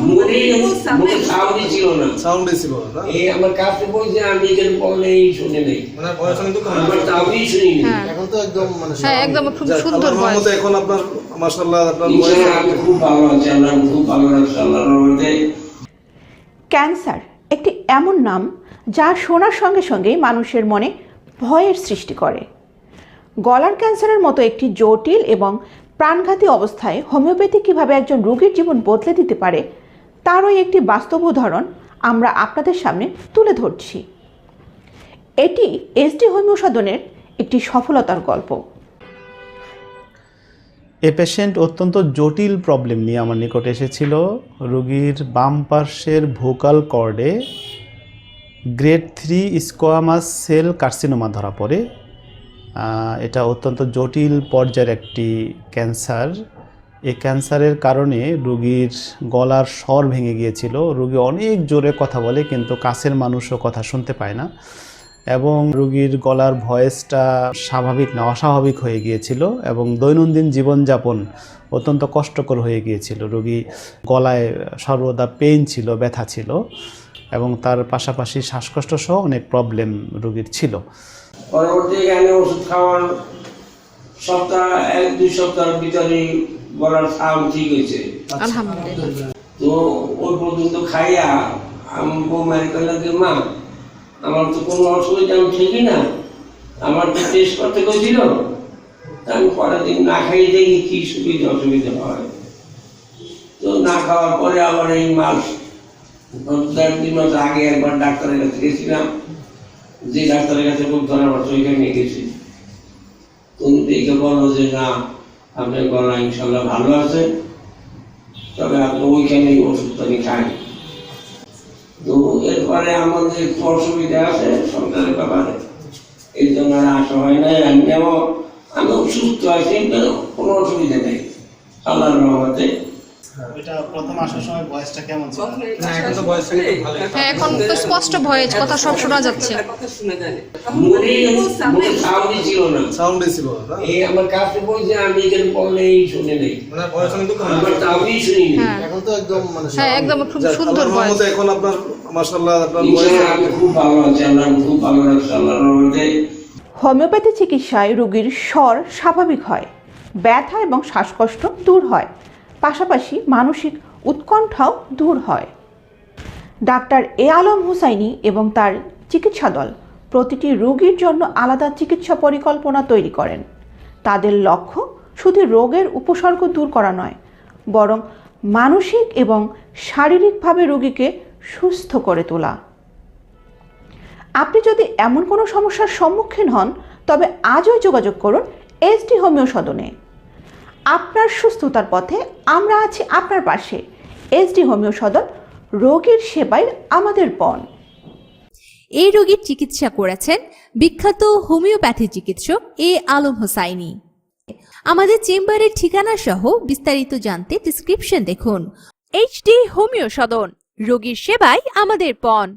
মুখে মুখে সাউন্ডই ছিল না। সাউন্ডই ছিল না? এই আমার কাছে বলছে আমি এখানে বলে শুনে নেই। বয়স কিন্তু কম আমার তাওই শুনি এখন তো একদম মানে হ্যাঁ, একদম খুব সুন্দর আল্লাহর এখন আপনার মাশাআল্লাহ আপনার বয়স খুব ভালো আছি আল্লাহ খুব ভালো রাখছে আল্লাহর রহমতে। ক্যান্সার একটি এমন নাম যা শোনার সঙ্গে সঙ্গেই মানুষের মনে ভয়ের সৃষ্টি করে। গলার ক্যান্সারের মতো একটি জটিল এবং প্রাণঘাতী অবস্থায় হোমিওপ্যাথি কীভাবে একজন রোগীর জীবন বদলে দিতে পারে তারই একটি বাস্তব উদাহরণ আমরা আপনাদের সামনে তুলে ধরছি। এটি এসডি হোমিও সদনের একটি সফলতার গল্প। এ পেশেন্ট অত্যন্ত জটিল প্রবলেম নিয়ে আমার নিকটে এসেছিল। রোগীর বাম পার্শ্বের vocal কর্ডে grade three squamous cell carcinoma ধরা পড়ে। এটা অত্যন্ত জটিল পর্যায়ের একটি ক্যান্সার এই ক্যান্সারের কারণে রোগীর গলার স্বর ভেঙে গিয়েছিল। রোগী অনেক জোরে কথা বলে, কিন্তু কাছের মানুষও কথা শুনতে পায় না। এবং রোগীর গলার ভয়েসটা স্বাভাবিক না, অস্বাভাবিক হয়ে গিয়েছিল এবং দৈনন্দিন জীবনযাপন অত্যন্ত কষ্টকর হয়ে গিয়েছিল। রোগী গলায় সর্বদা পেইন ছিল, ব্যথা ছিল এবং তার পাশাপাশি শ্বাসকষ্ট সহ অনেক প্রবলেম রোগীর ছিল। পরবর্তী ওষুধ খাওয়ার সপ্তাহ, এক দুই সপ্তাহের ভিতরে গলার সাউন্ড ঠিক হয়েছে। তো ওই পর্যন্ত খাইয়া আমি বৌমারি করলাম যে মা আমার তো কোনো অসুবিধা আমি ঠিকই না। আমার তো টেস্ট করতে গেছিল। আমি পরের দিন না খাইয়ে দেখি কি সুবিধা অসুবিধা হয়। তো না খাওয়ার পরে আবার এই মাস দেড় দুই মাস আগে একবার ডাক্তারের কাছে গেছিলাম। যে ডাক্তারের কাছে খুব পরামর্শ ওইখানে নিয়ে গেছি। তুমি দেখে বলো যে না আপনার গলা ইনশাল্লাহ ভালো আছে। তবে আপনি ওইখানেই ওষুধটা খান। তো এরপরে আমাদের অসুবিধা আছে, সন্তানের ব্যাপারে। এই জন্য আসা হয় না আমি যেমন আমি অসুস্থ আছি কোনো অসুবিধা নেই। আল্লাহর রহমতে এটা প্রথম আসার সময় বয়সটা কেমন ছিল? এখন তো কিন্তু ভালো হ্যাঁ এখন তো স্পষ্ট ভয়েস কথা সব শোনা যাচ্ছে। সাউন্ডই ছিল না। সাউন্ডই ছিল না এই আমার কাছে বলছে আমি এখানে বলে এই শুনে নেই। মানে বয়স কিন্তু কম আমার শুনি হ্যাঁ। এখন তো একদম মানে হ্যাঁ, একদম খুব সুন্দর voice। এখন আপনার মাশাআল্লাহ আপনার আমি খুব ভালো আছি আল্লাহ খুব ভালো রাখছে আল্লাহর রহমতে। হোমিওপ্যাথি চিকিৎসায় রোগীর স্বর স্বাভাবিক হয় ব্যথা এবং শ্বাসকষ্ট দূর হয়। পাশাপাশি মানসিক উৎকণ্ঠাও দূর হয়। ডাক্তার এ আলম হুসাইনি এবং তার চিকিৎসা দল প্রতিটি রোগীর জন্য আলাদা চিকিৎসা পরিকল্পনা তৈরি করেন। তাদের লক্ষ্য শুধু রোগের উপসর্গ দূর করা নয়, বরং মানসিক এবং শারীরিকভাবে রোগীকে সুস্থ করে তোলা। আপনি যদি এমন কোনো সমস্যার সম্মুখীন হন, তবে আজই যোগাযোগ করুন এসডি হোমিও সদনে। আপনার সুস্থতার পথে আমরা আছি আপনার পাশে। এসডি হোমিও সদন, রোগীর সেবায় আমাদের পণ এই রোগীর চিকিৎসা করেছেন বিখ্যাত হোমিওপ্যাথি চিকিৎসক এ আলম হোসাইনি। আমাদের চেম্বারের ঠিকানা সহ বিস্তারিত জানতে ডিসক্রিপশন দেখুন। এইচডি হোমিও সদন, রোগীর সেবাই আমাদের পণ